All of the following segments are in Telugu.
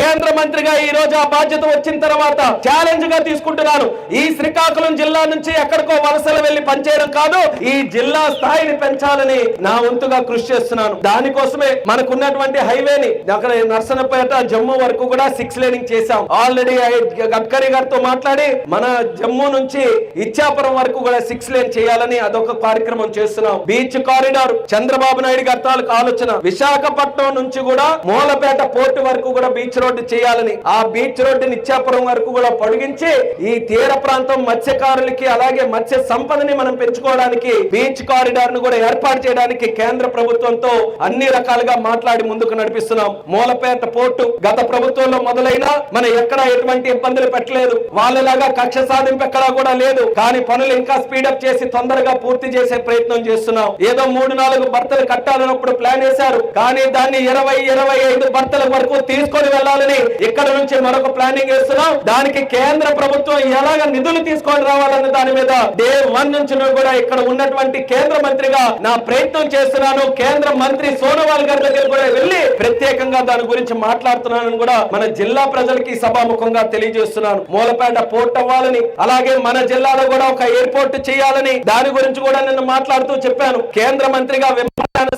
కేంద్ర మంత్రిగా ఈ రోజు ఆ బాధ్యత వచ్చిన తర్వాత ఛాలెంజ్గా తీసుకుంటున్నాను ఈ శ్రీకాకుళం జిల్లా నుంచి ఎక్కడికో వలసలు వెళ్ళి పనిచేయడం కాదు ఈ జిల్లా స్థాయిని పెంచాలని నా వంతుగా కృషి చేస్తున్నాను. దానికోసమే మనకున్నటువంటి హైవేని అక్కడ నర్సనపేట జమ్మూ వరకు కూడా సిక్స్ లేనింగ్ చేశాం. ఆల్రెడీ గడ్కరీ గారితో మాట్లాడి మన జమ్మూ నుంచి ఇచ్చాపురం వరకు కూడా సిక్స్ లేన్ చేయాలని అదొక కార్యక్రమం చేస్తున్నాం. బీచ్ కారిడార్ చంద్రబాబు నాయుడు గారి ఆలోచన. విశాఖపట్నం నుంచి కూడా మూలపేట పోర్టు వరకు కూడా బీచ్ రోడ్డు చేయాలని ఆ బీచ్ రోడ్డు నిత్యాపురం వరకు కూడా పొడిగించి ఈ తీర ప్రాంతం మత్స్యకారులకి అలాగే మత్స్య సంపదని మనం పెంచుకోవడానికి బీచ్ కారిడార్ను కూడా ఏర్పాటు చేయడానికి కేంద్ర ప్రభుత్వంతో అన్ని రకాలుగా మాట్లాడి ముందుకు నడిపిస్తున్నాం. మూలపేట పోర్టు గత ప్రభుత్వంలో మొదలైన మన ఎక్కడ ఎటువంటి ఇబ్బందులు పెట్టలేదు. వాళ్ళలాగా కక్ష సాధింపు ఎక్కడా కూడా లేదు. కానీ పనులు ఇంకా స్పీడప్ చేసి తొందరగా పూర్తి చేసే ప్రయత్నం చేస్తున్నాం. ఏదో మూడు నాలుగు భర్తలు కట్టాలన్నప్పుడు ప్లాన్ వేశారు. కానీ దాన్ని ఇరవై ఇరవై ఐదు భర్తల వరకు తీసుకొని వెళ్ళాలి. వెళ్ళాలని ఇక్కడ నుంచి మరొక ప్లానింగ్ వేస్తున్నాం దానికి కేంద్ర ప్రభుత్వం ఎలాగ నిధులు తీసుకొని రావాలన్న దాని మీద డే వన్ నుంచి కూడా ఇక్కడ ఉన్నటువంటి కేంద్ర మంత్రిగా నా ప్రయత్నం చేస్తున్నాను. కేంద్ర మంత్రి సోనోవాల్ గారి దగ్గర కూడా వెళ్ళి ప్రత్యేకంగా దాని గురించి మాట్లాడుతున్నానని కూడా మన జిల్లా ప్రజలకి సభాముఖంగా తెలియజేస్తున్నాను. మూలపేట పోర్ట్ అవ్వాలని అలాగే మన జిల్లాలో కూడా ఒక ఎయిర్పోర్ట్ చేయాలని దాని గురించి కూడా నేను మాట్లాడుతూ చెప్పాను. కేంద్ర మంత్రిగా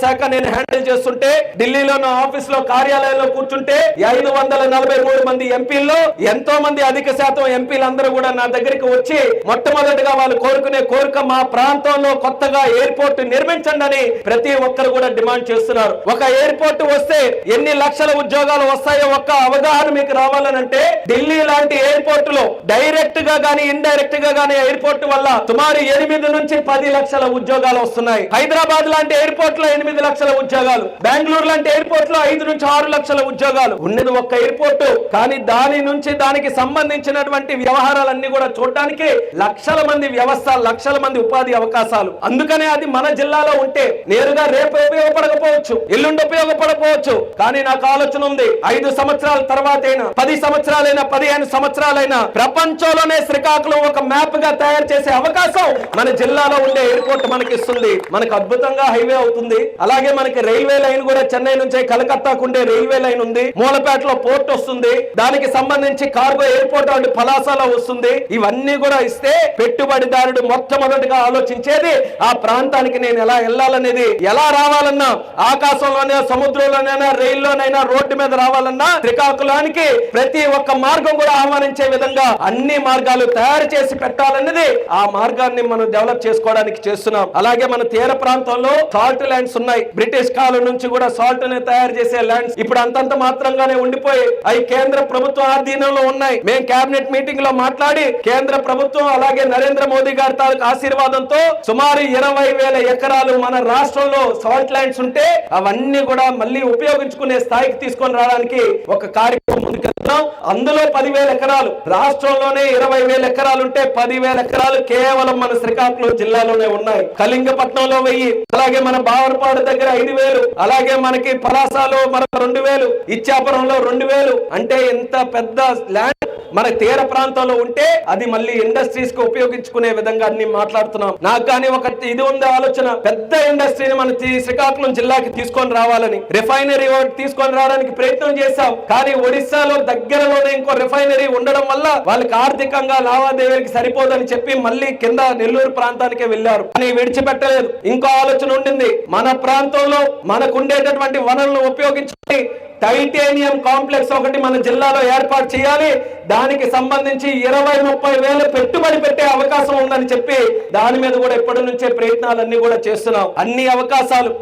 శాఖ నేను హ్యాండిల్ చేస్తుంటే ఢిల్లీలో నా ఆఫీస్లో కార్యాలయంలో కూర్చుంటే ఐదు వందల నలభై మూడు మంది ఎంపీల్లో ఎంతో మంది అధిక శాతం ఎంపీలందరూ కూడా నా దగ్గరికి వచ్చి మొట్టమొదటిగా వాళ్ళు కోరుకునే కోరిక మా ప్రాంతంలో కొత్తగా ఎయిర్పోర్ట్ నిర్మించండి అని ప్రతి ఒక్కరు కూడా డిమాండ్ చేస్తున్నారు. ఒక ఎయిర్పోర్ట్ వస్తే ఎన్ని లక్షల ఉద్యోగాలు వస్తాయో ఒక్క అవగాహన మీకు రావాలనంటే ఢిల్లీ లాంటి ఎయిర్పోర్ట్లో డైరెక్ట్గా గానీ ఇండైరెక్ట్గా గానీ ఎయిర్పోర్ట్ వల్ల సుమారు ఎనిమిది నుంచి పది లక్షల ఉద్యోగాలు వస్తున్నాయి. హైదరాబాద్ లాంటి ఎయిర్పోర్ట్లో ఎనిమిది లక్షల ఉద్యోగాలు. బెంగళూరు లాంటి ఎయిర్పోర్ట్లో ఐదు నుంచి ఆరు లక్షల ఉద్యోగాలు. ఉన్నది ఒక్క ఎయిర్పోర్ట్ కానీ దాని నుంచి దానికి సంబంధించినటువంటి వ్యవహారాలన్నీ కూడా చూడడానికి లక్షల మంది వ్యవస్థ లక్షల మంది ఉపాధి అవకాశాలు. అందుకనే అది మన జిల్లాలో ఉంటే నేరుగా రేపు ఉపయోగపడకపోవచ్చు. ఎల్లుండి ఉపయోగపడకపోవచ్చు. కానీ నాకు ఆలోచన ఉంది. ఐదు సంవత్సరాల తర్వాతైనా పది సంవత్సరాలైనా పదిహేను సంవత్సరాలైనా ప్రపంచంలోనే శ్రీకాకుళం ఒక మ్యాప్గా తయారు చేసే అవకాశం మన జిల్లాలో ఉండే ఎయిర్పోర్ట్ మనకి ఇస్తుంది మనకు అద్భుతంగా హైవే అవుతుంది. అలాగే మనకి రైల్వే లైన్ కూడా చెన్నై నుంచి కలకత్తాకు ఉండే రైల్వే లైన్ ఉంది. మూలపేటలో పోర్ట్ వస్తుంది. దానికి సంబంధించి కార్గో ఎయిర్పోర్ట్ అండ్ పలాసాలో వస్తుంది. ఇవన్నీ కూడా ఇస్తే పెట్టుబడిదారుడు మొట్టమొదటిగా ఆలోచించేది ఆ ప్రాంతానికి నేను ఎలా వెళ్ళాలనేది ఎలా రావాలన్నా ఆకాశంలోనే సముద్రంలోనైనా రైల్లోనైనా రోడ్డు మీద రావాలన్నా శ్రీకాకుళానికి ప్రతి ఒక్క మార్గం కూడా ఆహ్వానించే విధంగా అన్ని మార్గాలు తయారు చేసి పెట్టాలన్నది ఆ మార్గాన్ని మనం డెవలప్ చేసుకోవడానికి చేస్తున్నాం. అలాగే మన తీర ప్రాంతంలో సాల్ట్ ల్యాండ్స్ ఉన్నాయి. బ్రిటిష్ కాలం నుంచి కూడా సాల్ట్ని తయారు చేసే ల్యాండ్స్ ఇప్పుడు అంతంత మాత్రంగానే ఉండిపోయి అవి కేంద్ర ప్రభుత్వ ఆధీనంలో ఉన్నాయి. మేము కేబినెట్ మీటింగ్లో మాట్లాడి కేంద్ర ప్రభుత్వం అలాగే నరేంద్ర మోదీ గారి తాలూకు ఆశీర్వాదంతో సుమారు ఇరవై వేల ఎకరాలు మన రాష్ట్రంలో సాల్ట్ ల్యాండ్స్ ఉంటే అవన్నీ కూడా మళ్ళీ ఉపయోగించుకునే స్థాయికి తీసుకొని రావడానికి ఒక కార్యక్రమం ముందుకెళ్తున్నాం. అందులో పదివేల ఎకరాలు రాష్ట్రంలోనే ఇరవై వేల ఎకరాలు ఉంటే పదివేల ఎకరాలు కేవలం మన శ్రీకాకుళం జిల్లాలోనే ఉన్నాయి. కళింగపట్నంలో వెయ్యి అలాగే మన బావరపాడు దగ్గర ఐదు వేలు అలాగే మనకి పలాసాలో మన రెండు వేలు ఇచ్చాపురంలో రెండు వేలు. అంటే ఇంత పెద్ద ల్యాండ్ మన తీర ప్రాంతంలో ఉంటే అది మళ్ళీ ఇండస్ట్రీస్కు ఉపయోగించుకునే విధంగా అన్ని మాట్లాడుతున్నాం. నాకు కానీ ఒక ఇది ఉంది ఆలోచన. పెద్ద ఇండస్ట్రీని మన శ్రీకాకుళం జిల్లాకి తీసుకొని రావాలని. రిఫైనరీ తీసుకొని రావడానికి ప్రయత్నం చేశాం. కానీ ఒడిశాలో దగ్గరలోనే ఇంకో రిఫైనరీ ఉండడం వల్ల వాళ్ళకి ఆర్థికంగా లావాదేవీలకి సరిపోదని చెప్పి మళ్ళీ కింద నెల్లూరు ప్రాంతానికే వెళ్ళారు. కానీ విడిచిపెట్టలేదు. ఇంకో ఆలోచన ఉండింది. మన ప్రాంతంలో మనకు ఉండేటటువంటి వనరులను ఉపయోగించుకొని టైటేనియం కాంప్లెక్స్ ఒకటి మన జిల్లాలో ఏర్పాటు చేయాలి. దానికి సంబంధించి ఇరవై ముప్పై వేలు పెట్టుబడి పెట్టే అవకాశం ఉందని చెప్పి దాని మీద కూడా ఇప్పటి నుంచే ప్రయత్నాలన్నీ కూడా చేస్తున్నాం. అన్ని అవకాశాలు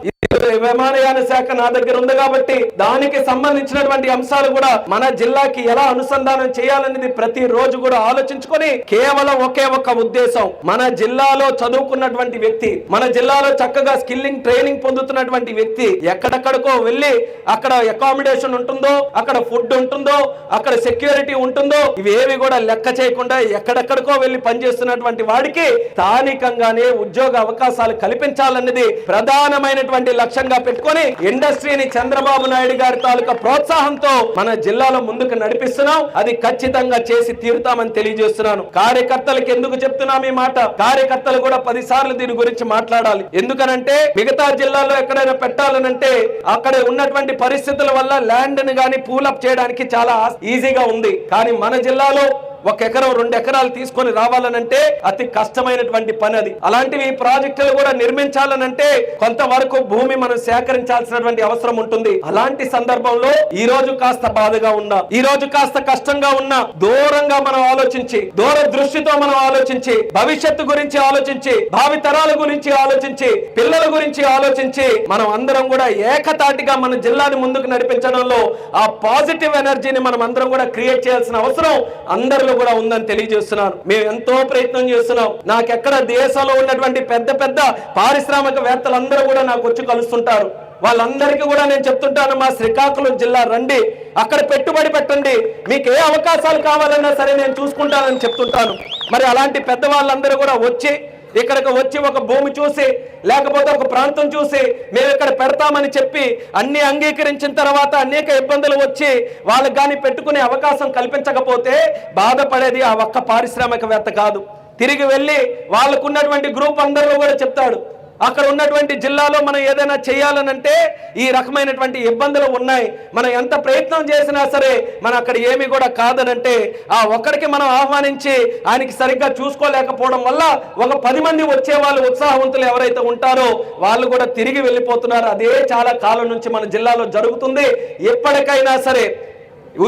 విమానయాన శాఖ నా దగ్గర ఉంది కాబట్టి దానికి సంబంధించినటువంటి అంశాలు కూడా మన జిల్లాకి ఎలా అనుసంధానం చేయాలనేది ప్రతి రోజు కూడా ఆలోచించుకొని కేవలం ఒకే ఒక ఉద్దేశం. మన జిల్లాలో చదువుకున్నటువంటి వ్యక్తి మన జిల్లాలో చక్కగా స్కిల్లింగ్ ట్రైనింగ్ పొందుతున్నటువంటి వ్యక్తి ఎక్కడెక్కడికో వెళ్ళి అక్కడ అకామిడేషన్ ఉంటుందో అక్కడ ఫుడ్ ఉంటుందో అక్కడ సెక్యూరిటీ ఉంటుందో ఇవేవి కూడా లెక్క చేయకుండా ఎక్కడెక్కడికో వెళ్ళి పనిచేస్తున్నటువంటి వాడికి స్థానికంగానే ఉద్యోగ అవకాశాలు కల్పించాలన్నది ప్రధానమైనటువంటి లక్ష్యంగా పెట్టుకొని ఇండస్ట్రీని చంద్రబాబు నాయుడు గారి తాలూకా ప్రోత్సాహంతో మన జిల్లాలో ముందుకు నడిపిస్తున్నాం. అది ఖచ్చితంగా చేసి తీరుతామని తెలియజేస్తున్నాను. కార్యకర్తలకు ఎందుకు చెప్తున్నాం ఈ మాట? కార్యకర్తలు కూడా పది సార్లు దీని గురించి మాట్లాడాలి. ఎందుకనంటే మిగతా జిల్లాలో ఎక్కడైనా పెట్టాలనంటే అక్కడ ఉన్నటువంటి పరిస్థితుల వల్ల ల్యాండ్ని కానీ పూలప్ చేయడానికి చాలా ఈజీగా ఉంది. కానీ మన జిల్లాలో ఒక ఎకరం రెండు ఎకరాలు తీసుకొని రావాలనంటే అతి కష్టమైనటువంటి పని అది. అలాంటివి ప్రాజెక్టులు కూడా నిర్మించాలనంటే కొంతవరకు భూమి మనం సేకరించాల్సినటువంటి అవసరం ఉంటుంది. అలాంటి సందర్భంలో ఈ రోజు కాస్త బాధగా ఉన్నా ఈ రోజు కాస్త కష్టంగా ఉన్నా దూరంగా మనం ఆలోచించి దూర దృష్టితో మనం ఆలోచించి భవిష్యత్తు గురించి ఆలోచించి భావి తరాల గురించి ఆలోచించి పిల్లల గురించి ఆలోచించి మనం అందరం కూడా ఏకతాటిగా మన జిల్లాని ముందుకు నడిపించడంలో ఆ పాజిటివ్ ఎనర్జీని మనం అందరం కూడా క్రియేట్ చేయాల్సిన అవసరం అందరిలో కూడా ఉందని తెలియజేస్తున్నాను. మేము ఎంతో ప్రయత్నం చేస్తున్నాం. నాకెక్కడ దేశంలో ఉన్నటువంటి పెద్ద పెద్ద పారిశ్రామికవేత్తలందరూ కూడా నాకు వచ్చి కలుస్తుంటారు. వాళ్ళందరికీ కూడా నేను చెప్తుంటాను మా శ్రీకాకుళం జిల్లా రండి. అక్కడ పెట్టుబడి పెట్టండి. మీకు ఏ అవకాశాలు కావాలన్నా సరే నేను చూసుకుంటానని చెప్తుంటాను. మరి అలాంటి పెద్ద వాళ్ళందరూ కూడా వచ్చి ఇక్కడికి వచ్చి ఒక భూమి చూసి లేకపోతే ఒక ప్రాంతం చూసి మేము ఇక్కడ పెడతామని చెప్పి అన్ని అంగీకరించిన తర్వాత అనేక ఇబ్బందులు వచ్చి వాళ్ళకి కానీ పెట్టుకునే అవకాశం కల్పించకపోతే బాధపడేది ఆ ఒక్క పారిశ్రామికవేత్త కాదు. తిరిగి వెళ్ళి వాళ్ళకున్నటువంటి గ్రూప్ అందరిలో కూడా చెప్తాడు అక్కడ ఉన్నటువంటి జిల్లాలో మనం ఏదైనా చేయాలనంటే ఈ రకమైనటువంటి ఇబ్బందులు ఉన్నాయి. మనం ఎంత ప్రయత్నం చేసినా సరే మనం అక్కడ ఏమి కూడా కాదనంటే ఆ ఒక్కడికి మనం ఆహ్వానించి ఆయనకి సరిగ్గా చూసుకోలేకపోవడం వల్ల ఒక పది మంది వచ్చే వాళ్ళు ఉత్సాహవంతులు ఎవరైతే ఉంటారో వాళ్ళు కూడా తిరిగి వెళ్ళిపోతున్నారు. అదే చాలా కాలం నుంచి మన జిల్లాలో జరుగుతుంది. ఎప్పటికైనా సరే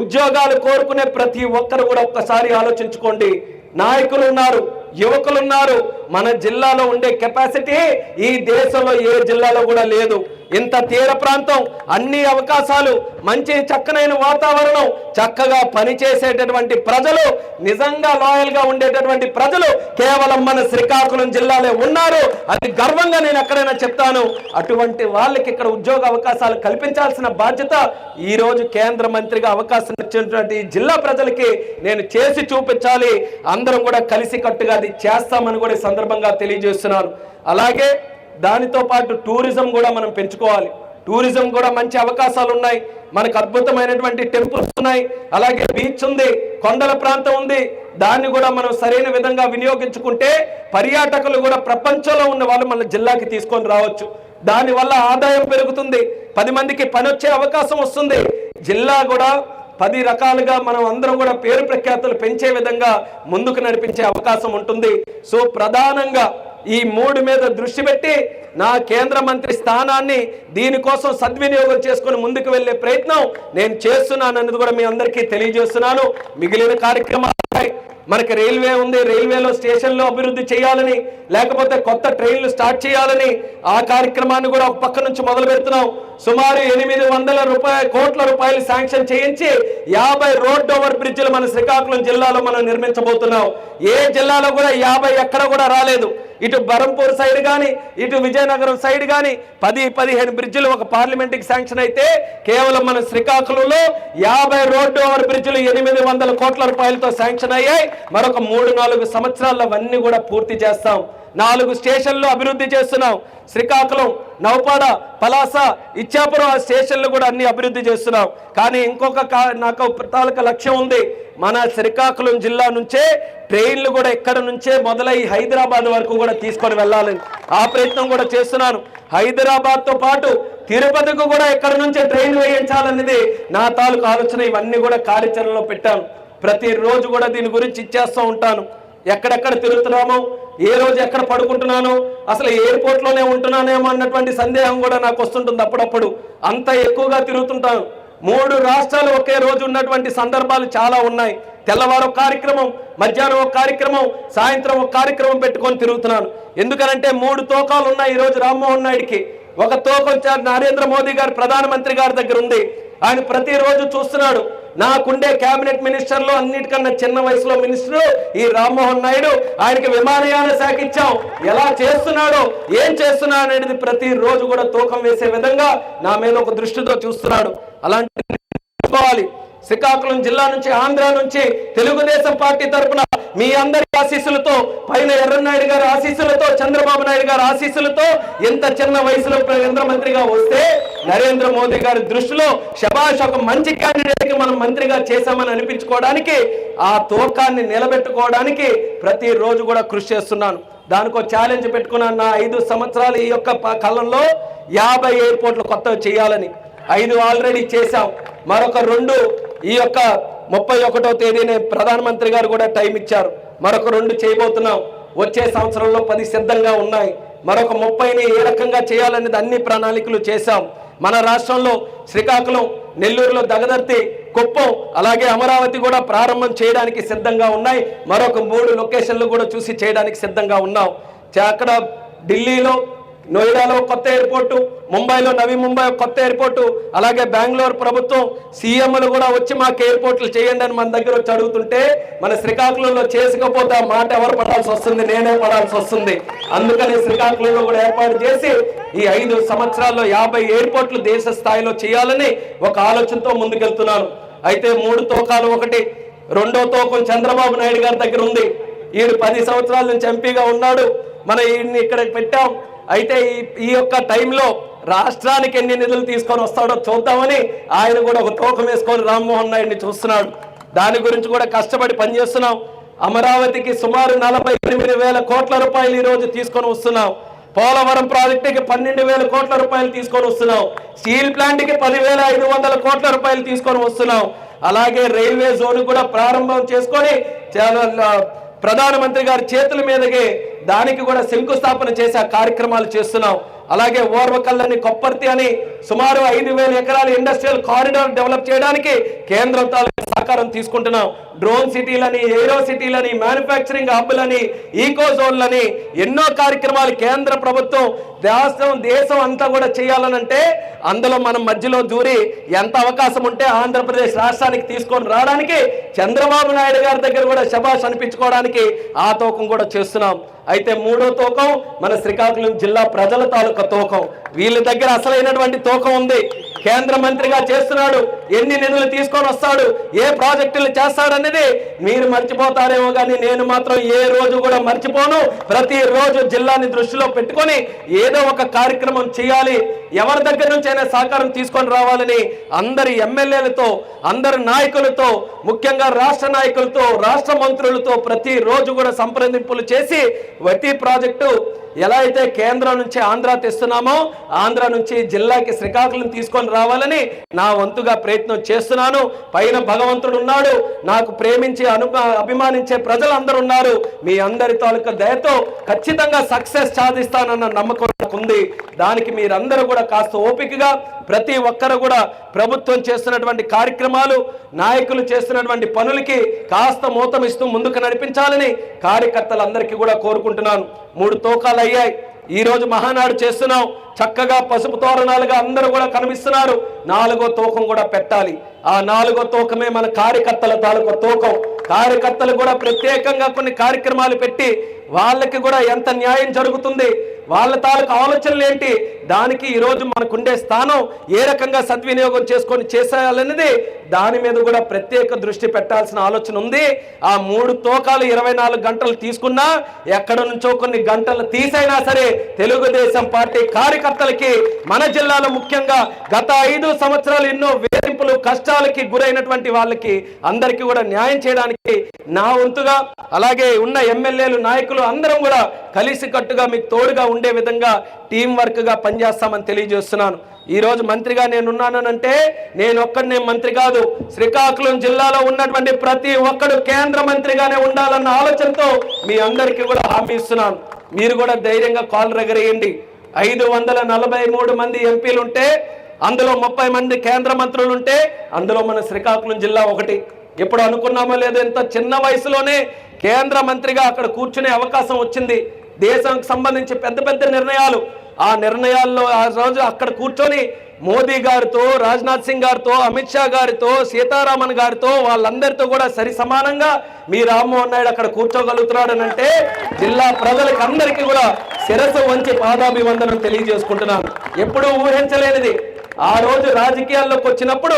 ఉద్యోగాలు కోరుకునే ప్రతి ఒక్కరు కూడా ఒక్కసారి ఆలోచించుకోండి. నాయకులు ఉన్నారు యువకులు ఉన్నారు మన జిల్లాలో ఉండే కెపాసిటీ ఈ దేశంలో ఏ జిల్లాలో కూడా లేదు. ఇంత తీర ప్రాంతం అన్ని అవకాశాలు మంచి చక్కనైన వాతావరణం చక్కగా పనిచేసేటటువంటి ప్రజలు నిజంగా లాయల్గా ఉండేటటువంటి ప్రజలు కేవలం మన శ్రీకాకుళం జిల్లాలో ఉన్నారు. అది గర్వంగా నేను ఎక్కడైనా చెప్తాను. అటువంటి వాళ్ళకి ఇక్కడ ఉద్యోగ అవకాశాలు కల్పించాల్సిన బాధ్యత ఈ రోజు కేంద్ర మంత్రిగా అవకాశం ఇచ్చినటువంటి జిల్లా ప్రజలకి నేను చేసి చూపించాలి. అందరం కూడా కలిసి కట్టుగా అది చేస్తామని కూడా సందర్భంగా తెలియజేస్తున్నాను. అలాగే దానితో పాటు టూరిజం కూడా మనం పెంచుకోవాలి. టూరిజం కూడా మంచి అవకాశాలు ఉన్నాయి. మనకు అద్భుతమైనటువంటి టెంపుల్స్ ఉన్నాయి. అలాగే బీచ్ ఉంది కొండల ప్రాంతం ఉంది. దాన్ని కూడా మనం సరైన విధంగా వినియోగించుకుంటే పర్యాటకులు కూడా ప్రపంచంలో ఉన్న వాళ్ళు మన జిల్లాకి తీసుకొని రావచ్చు. దానివల్ల ఆదాయం పెరుగుతుంది. పది మందికి పని వచ్చే అవకాశం వస్తుంది. జిల్లా కూడా పది రకాలుగా మనం అందరం కూడా పేరు ప్రఖ్యాతులు పెంచే విధంగా ముందుకు నడిపించే అవకాశం ఉంటుంది. సో ప్రధానంగా ఈ మూడు మీద దృష్టి పెట్టి నా కేంద్ర మంత్రి స్థానాన్ని దీనికోసం సద్వినియోగం చేసుకుని ముందుకు వెళ్ళే ప్రయత్నం నేను చేస్తున్నాను అన్నది కూడా మీ అందరికీ తెలియజేస్తున్నాను. మిగిలిన కార్యక్రమాలపై మనకి రైల్వే ఉంది రైల్వేలో స్టేషన్లో అభివృద్ధి చేయాలని లేకపోతే కొత్త ట్రైన్లు స్టార్ట్ చేయాలని ఆ కార్యక్రమాన్ని కూడా ఒక పక్క నుంచి మొదలు పెడుతున్నాం. సుమారు ఎనిమిది వందల రూపాయ కోట్ల రూపాయలు శాంక్షన్ చేయించి యాభై రోడ్ ఓవర్ బ్రిడ్జ్లు మన శ్రీకాకుళం జిల్లాలో మనం నిర్మించబోతున్నాం. ఏ జిల్లాలో కూడా యాభై ఎక్కడ కూడా రాలేదు. ఇటు బరంపూర్ సైడ్ కానీ ఇటు విజయనగరం సైడ్ కానీ పది పదిహేను బ్రిడ్జిలు ఒక పార్లమెంట్కి శాంక్షన్ అయితే కేవలం మన శ్రీకాకుళంలో యాభై రోడ్డు ఓవర్ బ్రిడ్జిలు ఎనిమిది వందల కోట్ల రూపాయలతో శాంక్షన్ అయ్యాయి. మరొక మూడు నాలుగు సంవత్సరాల్లో అవన్నీ కూడా పూర్తి చేస్తాం. నాలుగు స్టేషన్లు అభివృద్ధి చేస్తున్నాం. శ్రీకాకుళం నౌపాడ పలాస ఇచ్చాపురం ఆ స్టేషన్లు కూడా అన్ని అభివృద్ధి చేస్తున్నాం. కానీ ఇంకొక నాకు తాలూకా లక్ష్యం ఉంది. మన శ్రీకాకుళం జిల్లా నుంచే ట్రైన్లు కూడా ఎక్కడ నుంచే మొదలై హైదరాబాద్ వరకు కూడా తీసుకొని వెళ్ళాలని ఆ ప్రయత్నం కూడా చేస్తున్నాను. హైదరాబాద్తో పాటు తిరుపతికి కూడా ఎక్కడ నుంచే ట్రైన్ వేయించాలనేది నా తాలూకు ఆలోచన. ఇవన్నీ కూడా కార్యాచరణలో పెట్టాను. ప్రతిరోజు కూడా దీని గురించి ఇచ్చేస్తూ ఉంటాను. ఎక్కడెక్కడ తిరుగుతున్నామో? ఏ రోజు ఎక్కడ పడుకుంటున్నానో? అసలు ఎయిర్పోర్ట్లోనే ఉంటున్నానేమో అన్నటువంటి సందేహం కూడా నాకు వస్తుంటుంది అప్పుడప్పుడు. అంత ఎక్కువగా తిరుగుతుంటాను. మూడు రాష్ట్రాలు ఒకే రోజు ఉన్నటువంటి సందర్భాలు చాలా ఉన్నాయి. తెల్లవారు కార్యక్రమం మధ్యాహ్నం ఒక కార్యక్రమం సాయంత్రం ఒక కార్యక్రమం పెట్టుకొని తిరుగుతున్నాను. ఎందుకనంటే మూడు తోకాలు ఉన్నాయి ఈరోజు రామ్మోహన్ నాయుడికి. ఒక తోకొచ్చారు నరేంద్ర మోదీ గారు ప్రధానమంత్రి గారి దగ్గర ఉంది. ఆయన ప్రతిరోజు చూస్తున్నాడు. నాకుండే కేబినెట్ మినిస్టర్లు అన్నిటికన్నా చిన్న వయసులో మినిస్టరు ఈ రామ్మోహన్ నాయుడు ఆయనకి విమానయాన శాఖ ఇచ్చాం. ఎలా చేస్తున్నాడో ఏం చేస్తున్నాడు అనేది ప్రతి రోజు కూడా తూకం వేసే విధంగా నా మీద ఒక దృష్టితో చూస్తున్నాడు. అలాంటి శ్రీకాకుళం జిల్లా నుంచి ఆంధ్ర నుంచి తెలుగుదేశం పార్టీ తరపున మీ అందరి ఆశీస్సులతో పైన ఎర్రనాయుడు గారి ఆశీస్సులతో చంద్రబాబు నాయుడు గారి ఆశీస్సులతో ఎంత చిన్న వయసులో కేంద్ర మంత్రిగా వస్తే నరేంద్ర మోదీ గారి దృష్టిలో శబాష్ ఒక మంచి క్యాండిడేట్కి మనం మంత్రిగా చేశామని అనిపించుకోవడానికి ఆ తూకాన్ని నిలబెట్టుకోవడానికి ప్రతిరోజు కూడా కృషి చేస్తున్నాను. దానికో ఛాలెంజ్ పెట్టుకున్నాను నా ఐదు సంవత్సరాలు ఈ యొక్క కాలంలో యాభై ఎయిర్పోర్ట్లు కొత్తవి చేయాలని. ఐదు ఆల్రెడీ చేశాం. మరొక రెండు ఈ యొక్క ముప్పై ఒకటో తేదీనే ప్రధానమంత్రి గారు కూడా టైం ఇచ్చారు. మరొక రెండు చేయబోతున్నాం. వచ్చే సంవత్సరంలో పది సిద్ధంగా ఉన్నాయి. మరొక ముప్పైని ఏ రకంగా చేయాలనేది అన్ని ప్రణాళికలు చేశాం. మన రాష్ట్రంలో శ్రీకాకుళం నెల్లూరులో దగదర్తి కుప్పం అలాగే అమరావతి కూడా ప్రారంభం చేయడానికి సిద్ధంగా ఉన్నాయి. మరొక మూడు లొకేషన్లు కూడా చూసి చేయడానికి సిద్ధంగా ఉన్నాం. చా- అక్కడ ఢిల్లీలో నోయిడాలో కొత్త ఎయిర్పోర్టు ముంబైలో నవీ ముంబై కొత్త ఎయిర్పోర్టు అలాగే బెంగళూరు ప్రభుత్వం సీఎంలు కూడా వచ్చి మాకు ఎయిర్పోర్ట్లు చేయండి అని మన దగ్గర వచ్చి అడుగుతుంటే మన శ్రీకాకుళంలో చేసుకపోతే ఆ మాట ఎవరు పడాల్సి వస్తుంది? నేనే పడాల్సి వస్తుంది. అందుకని శ్రీకాకుళంలో కూడా ఏర్పాటు చేసి ఈ ఐదు సంవత్సరాల్లో యాభై ఎయిర్పోర్ట్లు దేశ స్థాయిలో చేయాలని ఒక ఆలోచనతో ముందుకెళ్తున్నాను. అయితే మూడు తోకాలు ఒకటి రెండో తోకం చంద్రబాబు నాయుడు గారి దగ్గర ఉంది. ఈయన పది సంవత్సరాల నుంచి ఎంపీగా ఉన్నాడు. మన ఈయన్ని ఇక్కడ పెట్టాం. అయితే ఈ ఈ యొక్క టైంలో రాష్ట్రానికి ఎన్ని నిధులు తీసుకొని వస్తాడో చూద్దామని ఆయన కూడా ఒక తోకం వేసుకొని రామ్మోహన్ నాయుడిని చూస్తున్నాడు. దాని గురించి కూడా కష్టపడి పనిచేస్తున్నాం. అమరావతికి సుమారు నలభై ఎనిమిది వేల కోట్ల రూపాయలు ఈ రోజు తీసుకొని వస్తున్నాం. పోలవరం ప్రాజెక్టుకి పన్నెండు వేల కోట్ల రూపాయలు తీసుకొని వస్తున్నాం. స్టీల్ ప్లాంట్కి పదివేల ఐదు వందల కోట్ల రూపాయలు తీసుకొని వస్తున్నాం. అలాగే రైల్వే జోన్ కూడా ప్రారంభం చేసుకొని చాలా ప్రధానమంత్రి గారి చేతుల మీదకి దానికి కూడా శంకుస్థాపన చేసే కార్యక్రమాలు చేస్తున్నాం. అలాగే ఓర్వకల్లని కొప్పర్తి అని సుమారు ఐదు వేల ఎకరాల ఇండస్ట్రియల్ కారిడార్ డెవలప్ చేయడానికి కేంద్రం తాలూకా సహకారం తీసుకుంటున్నాం. డ్రోన్ సిటీలని ఏరో సిటీలని మ్యానుఫ్యాక్చరింగ్ హబ్బులని ఈకో జోన్లని ఎన్నో కార్యక్రమాలు కేంద్ర ప్రభుత్వం దేశం దేశం అంతా కూడా చేయాలనంటే అందులో మనం మధ్యలో దూరి ఎంత అవకాశం ఉంటే ఆంధ్రప్రదేశ్ రాష్ట్రానికి తీసుకొని రావడానికి చంద్రబాబు నాయుడు గారి దగ్గర కూడా శబాష్ అనిపించుకోవడానికి ఆ తూకం కూడా చేస్తున్నాం. అయితే మూడో తూకం మన శ్రీకాకుళం జిల్లా ప్రజల తాలూకా తూకం. వీళ్ళ దగ్గర అసలైనటువంటి తూకం ఉంది. కేంద్ర మంత్రిగా చేస్తున్నాడు. ఎన్ని నిధులు తీసుకొని వస్తాడు? ఏ ప్రాజెక్టులు చేస్తాడనేది మీరు మర్చిపోతారేమో కానీ నేను మాత్రం ఏ రోజు కూడా మర్చిపోను. ప్రతి రోజు జిల్లాని దృష్టిలో పెట్టుకొని ఏదో ఒక కార్యక్రమం చేయాలి. ఎవరి దగ్గర నుంచి అయినా సహకారం తీసుకొని రావాలని అందరి ఎమ్మెల్యేలతో అందరి నాయకులతో ముఖ్యంగా రాష్ట్ర నాయకులతో రాష్ట్ర మంత్రులతో ప్రతిరోజు కూడా సంప్రదింపులు చేసి ప్రతి ప్రాజెక్టు ఎలా అయితే కేంద్రం నుంచి ఆంధ్ర తెస్తున్నామో ఆంధ్ర నుంచి జిల్లాకి శ్రీకాకుళం తీసుకొని రావాలని నా వంతుగా ప్రయత్నం చేస్తున్నాను. పైన భగవంతుడు ఉన్నాడు. నాకు ప్రేమించి అను అభిమానించే ప్రజలందరూ ఉన్నారు. మీ అందరి తాలూకా దయతో ఖచ్చితంగా సక్సెస్ సాధిస్తానన్న నమ్మకం నాకు ఉంది దానికి మీరందరూ కూడా కాస్త ఓపికగా ప్రతి ఒక్కరు కూడా ప్రభుత్వం చేస్తున్నటువంటి కార్యక్రమాలు నాయకులు చేస్తున్నటువంటి పనులకి కాస్త మూతమిస్తూ ముందుకు నడిపించాలని కార్యకర్తలందరికీ కూడా కోరుకుంటున్నాను. మూడు తోకాలు అయ్యాయి. ఈరోజు మహానాడు చేస్తున్నాం. చక్కగా పసుపు తోరణాలుగా అందరూ కూడా కనిపిస్తున్నారు. నాలుగో తూకం కూడా పెట్టాలి. ఆ నాలుగో తూకమే మన కార్యకర్తల తాలూకు తూకం. కార్యకర్తలు కూడా ప్రత్యేకంగా కొన్ని కార్యక్రమాలు పెట్టి వాళ్ళకి కూడా ఎంత న్యాయం జరుగుతుంది వాళ్ళ తాలూకు ఆలోచనలు ఏంటి? దానికి ఈరోజు మనకుండే స్థానం ఏ రకంగా సద్వినియోగం చేసుకొని చేసేయాలనేది దాని మీద కూడా ప్రత్యేక దృష్టి పెట్టాల్సిన ఆలోచన ఉంది. ఆ మూడు తోకాలు ఇరవై నాలుగు గంటలు తీసుకున్నా ఎక్కడ నుంచో కొన్ని గంటలు తీసైనా సరే తెలుగుదేశం పార్టీ కార్యకర్తలకి మన జిల్లాలో ముఖ్యంగా గత ఐదు సంవత్సరాలు ఎన్నో వేధింపులు కష్టాలకి గురైనటువంటి వాళ్ళకి అందరికీ కూడా న్యాయం చేయడానికి నా వంతుగా అలాగే ఉన్న ఎమ్మెల్యేలు నాయకులు అందరం కూడా కలిసికట్టుగా మీకు తోడుగా ఉండే విధంగా టీం వర్క్గా పనిచేస్తామని తెలియజేస్తున్నాను. ఈరోజు మంత్రిగా నేనున్నానంటే నేను ఒక్కడనే మంత్రి కాదు. శ్రీకాకుళం జిల్లాలో ఉన్నటువంటి ప్రతి ఒక్కడు కేంద్ర మంత్రిగానే ఉండాలన్న ఆలోచనతో మీ అందరికీ కూడా హామీ ఇస్తున్నాను. మీరు కూడా ధైర్యంగా కాల్ రగరేయండి. ఐదు వందల నలభై మూడు మంది ఎంపీలు ఉంటే అందులో ముప్పై మంది కేంద్ర మంత్రులు ఉంటే అందులో మన శ్రీకాకుళం జిల్లా ఒకటి. ఎప్పుడు అనుకున్నామో లేదో ఇంత చిన్న వయసులోనే కేంద్ర మంత్రిగా అక్కడ కూర్చునే అవకాశం వచ్చింది. దేశానికి సంబంధించి పెద్ద పెద్ద నిర్ణయాలు. ఆ నిర్ణయాల్లో ఆ రోజు అక్కడ కూర్చొని మోదీ గారితో రాజ్నాథ్ సింగ్ గారితో అమిత్ షా గారితో సీతారామన్ గారితో వాళ్ళందరితో కూడా సరి సమానంగా మీ రామ్మోహన్ నాయుడు అక్కడ కూర్చోగలుగుతున్నాడనంటే జిల్లా ప్రజలకు అందరికీ కూడా శిరస్సు వంచి పాదాభివందనం తెలియజేసుకుంటున్నాను. ఎప్పుడూ ఊహించలేనిది. ఆ రోజు రాజకీయాల్లోకి వచ్చినప్పుడు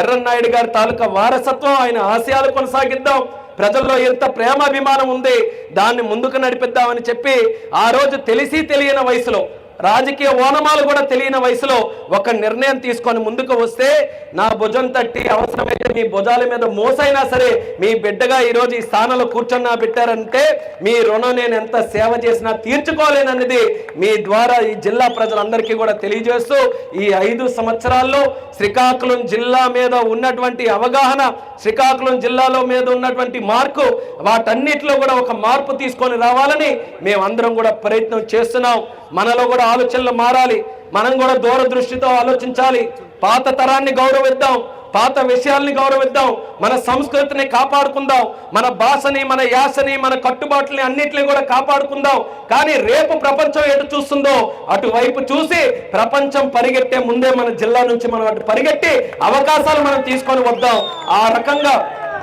ఎర్రన్నాయుడు గారి తాలూకా వారసత్వం ఆయన ఆశయాలు కొనసాగిద్దాం. ప్రజల్లో ఎంత ప్రేమాభిమానం ఉంది దాన్ని ముందుకు నడిపిద్దామని చెప్పి ఆ రోజు తెలిసి తెలియని వయసులో రాజకీయ ఓనమాలు కూడా తెలియని వయసులో ఒక నిర్ణయం తీసుకొని ముందుకు వస్తే నా భుజం తట్టి అవసరమైతే మీ భుజాల మీద మోసైనా సరే మీ బిడ్డగా ఈరోజు ఈ స్థానంలో కూర్చున్నా పెట్టారంటే మీ రుణం నేను ఎంత సేవ చేసినా తీర్చుకోలేనన్నది మీ ద్వారా ఈ జిల్లా ప్రజలందరికీ కూడా తెలియజేస్తూ ఈ ఐదు సంవత్సరాల్లో శ్రీకాకుళం జిల్లా మీద ఉన్నటువంటి అవగాహన శ్రీకాకుళం జిల్లాలో మీద ఉన్నటువంటి మార్కు వాటన్నిటిలో కూడా ఒక మార్పు తీసుకొని రావాలని మేమందరం కూడా ప్రయత్నం చేస్తున్నాం. మనలో కూడా ఆలోచనలు మారాలి. మనం కూడా దూరదృష్టితో ఆలోచించాలి. పాత తరాన్ని గౌరవిద్దాం. పాత విషయాల్ని గౌరవిద్దాం. మన సంస్కృతిని కాపాడుకుందాం. మన భాషని మన యాసని మన కట్టుబాట్లని అన్నిటిని కూడా కాపాడుకుందాం. కానీ రేపు ప్రపంచం ఎటు చూస్తుందో అటువైపు చూసి ప్రపంచం పరిగెట్టే ముందే మన జిల్లా నుంచి మనం అటు పరిగెట్టి అవకాశాలు మనం తీసుకొని వద్దాం. ఆ రకంగా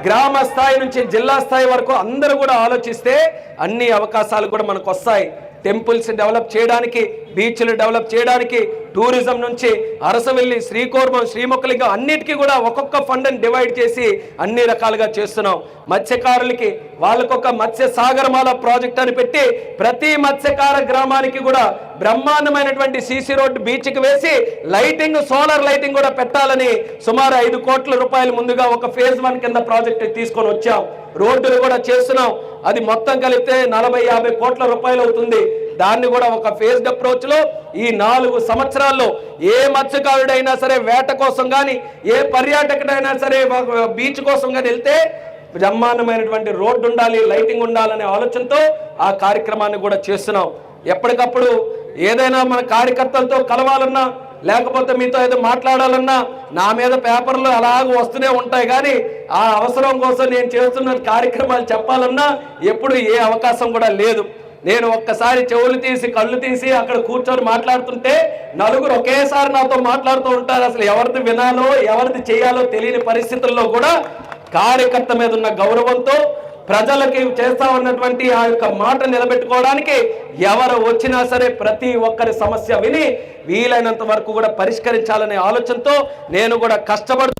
గ్రామ స్థాయి నుంచి జిల్లా స్థాయి వరకు అందరూ కూడా ఆలోచిస్తే అన్ని అవకాశాలు కూడా మనకు వస్తాయి. టెంపుల్స్ డెవలప్ చేయడానికి బీచ్లు డెవలప్ చేయడానికి టూరిజం నుంచి అరసవెల్లి శ్రీకోర్మం శ్రీముఖలింగం అన్నిటికీ కూడా ఒక్కొక్క ఫండ్ని డివైడ్ చేసి అన్ని రకాలుగా చేస్తున్నాం. మత్స్యకారులకి వాళ్ళకొక మత్స్య సాగరమాల ప్రాజెక్ట్ అని పెట్టి ప్రతి మత్స్యకార గ్రామానికి కూడా బ్రహ్మాండమైనటువంటి సీసీ రోడ్డు బీచ్కి వేసి లైటింగ్ సోలార్ లైటింగ్ కూడా పెట్టాలని సుమారు ఐదు కోట్ల రూపాయలు ముందుగా ఒక ఫేజ్ వన్ కింద ప్రాజెక్ట్ తీసుకొని వచ్చాం. రోడ్డులు కూడా చేస్తున్నాం. అది మొత్తం కలిపితే నలభై యాభై కోట్ల రూపాయలు అవుతుంది. దాన్ని కూడా ఒక ఫేజ్డ్ అప్రోచ్లో ఈ నాలుగు సంవత్సరాల్లో ఏ మత్స్యకారుడైనా సరే వేట కోసం కానీ ఏ పర్యాటకుడైనా సరే బీచ్ కోసం కానీ వెళ్తే బ్రహ్మాండమైనటువంటి రోడ్డు ఉండాలి లైటింగ్ ఉండాలనే ఆలోచనతో ఆ కార్యక్రమాన్ని కూడా చేస్తున్నాం. ఎప్పటికప్పుడు ఏదైనా మన కార్యకర్తలతో కలవాలన్నా లేకపోతే మీతో ఏదో మాట్లాడాలన్నా నా మీద పేపర్లు అలాగ వస్తూనే ఉంటాయి. కానీ ఆ అవసరం కోసం నేను చేస్తున్న కార్యక్రమాలు చెప్పాలన్నా ఎప్పుడు ఏ అవకాశం కూడా లేదు. నేను ఒక్కసారి చెవులు తీసి కళ్ళు తీసి అక్కడ కూర్చొని మాట్లాడుతుంటే నలుగురు ఒకేసారి నాతో మాట్లాడుతూ ఉంటారు. అసలు ఎవరిది వినాలో ఎవరిది చేయాలో తెలియని పరిస్థితుల్లో కూడా కార్యకర్త మీద ఉన్న గౌరవంతో ప్రజలకి చేస్తా ఉన్నటువంటి ఆ యొక్క మాట నిలబెట్టుకోవడానికి ఎవరు వచ్చినా సరే ప్రతి ఒక్కరి సమస్య విని వీలైనంత వరకు కూడా పరిష్కరించాలనే ఆలోచనతో నేను కూడా కష్టపడుతూ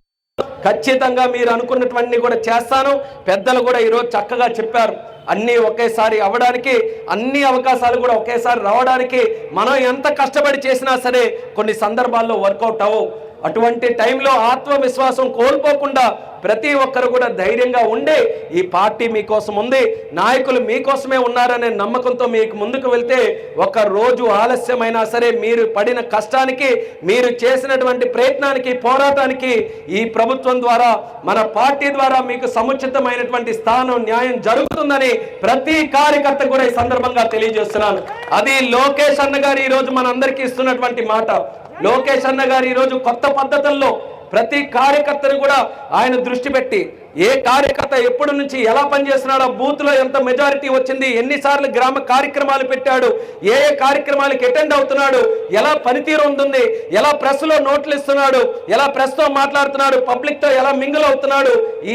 ఖచ్చితంగా మీరు అనుకున్నటువంటి కూడా చేస్తాను. పెద్దలు కూడా ఈరోజు చక్కగా చెప్పారు. అన్నీ ఒకేసారి అవ్వడానికి అన్ని అవకాశాలు కూడా ఒకేసారి రావడానికి మనం ఎంత కష్టపడి చేసినా సరే కొన్ని సందర్భాల్లో వర్కౌట్ అవ్వవు. అటువంటి టైంలో ఆత్మవిశ్వాసం కోల్పోకుండా ప్రతి ఒక్కరు కూడా ధైర్యంగా ఉండి ఈ పార్టీ మీకోసం ఉంది. నాయకులు మీకోసమే ఉన్నారనే నమ్మకంతో మీకు ముందుకు వెళ్తే ఒక రోజు ఆలస్యమైనా సరే మీరు పడిన కష్టానికి మీరు చేసినటువంటి ప్రయత్నానికి పోరాటానికి ఈ ప్రభుత్వం ద్వారా మన పార్టీ ద్వారా మీకు సముచితమైనటువంటి స్థానం న్యాయం జరుగుతుందని ప్రతి కార్యకర్త కూడా ఈ సందర్భంగా తెలియజేస్తున్నాను. అది లోకేష్ అన్న గారు ఈ రోజు మనందరికీ ఇస్తున్నటువంటి మాట. లోకేష్ అన్న గారు ఈరోజు కొత్త పద్ధతుల్లో ప్రతి కార్యకర్తను కూడా ఆయన దృష్టి పెట్టి ఏ కార్యకర్త ఎప్పటి నుంచి ఎలా పనిచేస్తున్నాడో బూత్లో ఎంత మెజారిటీ వచ్చింది ఎన్నిసార్లు గ్రామ కార్యక్రమాలు పెట్టాడు ఏ ఏ కార్యక్రమాలకు అటెండ్ అవుతున్నాడు ఎలా పనితీరు ఉంటుంది ఎలా ప్రెస్లో నోట్లు ఇస్తున్నాడు ఎలా ప్రెస్తో మాట్లాడుతున్నాడు పబ్లిక్తో ఎలా మింగిల్ అవుతున్నాడు ఈ